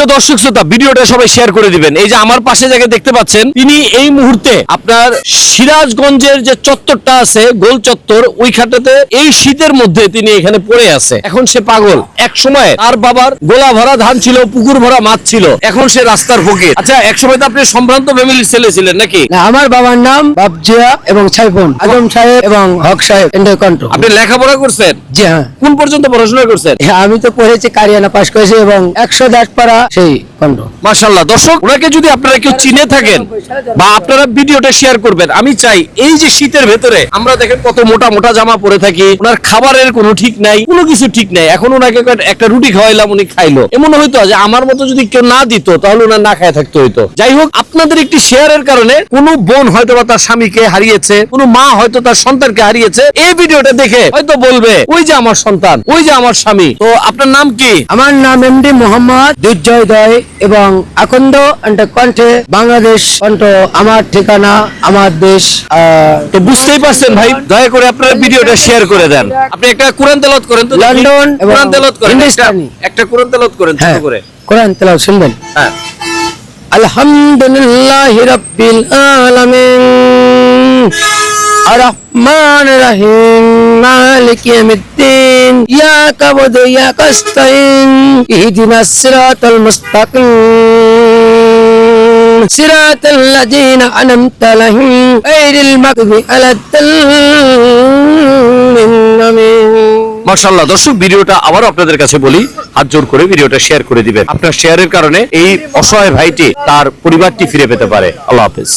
প্রিয় দর্শক শ্রোতা ভিডিওটা সবাই শেয়ার করে দিবেন। এই যে আমার পাশে যাকে দেখতে পাচ্ছেন তিনি এই মুহূর্তে আপনার সিরাজগঞ্জের যে চত্বরটা আছে গোল চত্বর ওইখানটাতে এই শীতের মধ্যে তিনি এখানে পড়ে আছে। এখন সে পাগল। এক সময় তার বাবার গোলা ভরা ধান ছিল পুকুর ভরা মাছ ছিল। এখন সে রাস্তার ফকির। আচ্ছা এক সময় তো আপনি সম্ভ্রান্ত ফ্যামিলির ছেলে ছিলেন নাকি? না আমার বাবার নাম বাবজিয়া এবং সাইফুন আজম সাহেব এবং হক সাহেব এন্ডার কন্ট্রো আপনি লেখাপড়া করছেন? জি হ্যাঁ। কোন পর্যন্ত পড়াশোনা করছেন? হ্যাঁ, আমি তো পড়েছি কারিয়ানা পাশ করেছি এবং একশো দাস 这 মাশাল্লাহ দর্শক ওনাকে যদি আপনারা কেউ চিনে থাকেন বা আপনারা ভিডিওটা শেয়ার করবেন আমি চাই এই যে শীতের ভেতরে আমরা দেখেন কত মোটা মোটা জামা পরে থাকি ওনার খাবারের কোনো ঠিক নাই কোনো কিছু ঠিক নাই। এখন ওনাকে একটা- রুটি খাওয়াইলাম উনি খাইলো। এমন হয়তো যে আমার মতো যদি কেউ না দিত তাহলে ওনার না খায় থাকতে হইতো। যাই হোক আপনাদের একটি শেয়ারের কারণে কোনো বোন হয়তো বা তার স্বামীকে হারিয়েছে কোনো মা হয়তো তার সন্তানকে হারিয়েছে এই ভিডিওটা দেখে হয়তো বলবে ওই যে আমার সন্তান ওই যে আমার স্বামী। তো আপনার নাম কি? আমার নাম এমডি মোহাম্মদ দুর্জয় দয়। এবং আকন্দ কণ্ঠে বাংলাদেশ কণ্ঠ আমার ঠিকানা আমার দেশ তো বুঝতেই পারছেন ভাই দয়া করে আপনার ভিডিওটা শেয়ার করে দেন। আপনি একটা কোরআন তেলত করেন তো লন্ডন কোরআন তেলত করেন। একটা কোরআন তেলত করেন ছোট হ্যাঁ, করে। কোরআন তেলত শুনবেন। হ্যাঁ। আলহামদুলিল্লাহ রাব্বিল আলামিন। আর রহমান রহিম। মালিক ইয়াউমিদ্দিন। إياك نعبد وإياك نستعين اهدنا الصراط المستقيم صراط الذين أنعمت عليهم غير المغضوب على الضالين মাশাআল্লাহ দর্শক ভিডিওটা আবার আপনাদের কাছে বলি হাত জোর করে ভিডিওটা শেয়ার করে দিবেন আপনার শেয়ারের কারণে এই অসহায় ভাইটি তার পরিবারটি ফিরে পেতে পারে আল্লাহ হাফেজ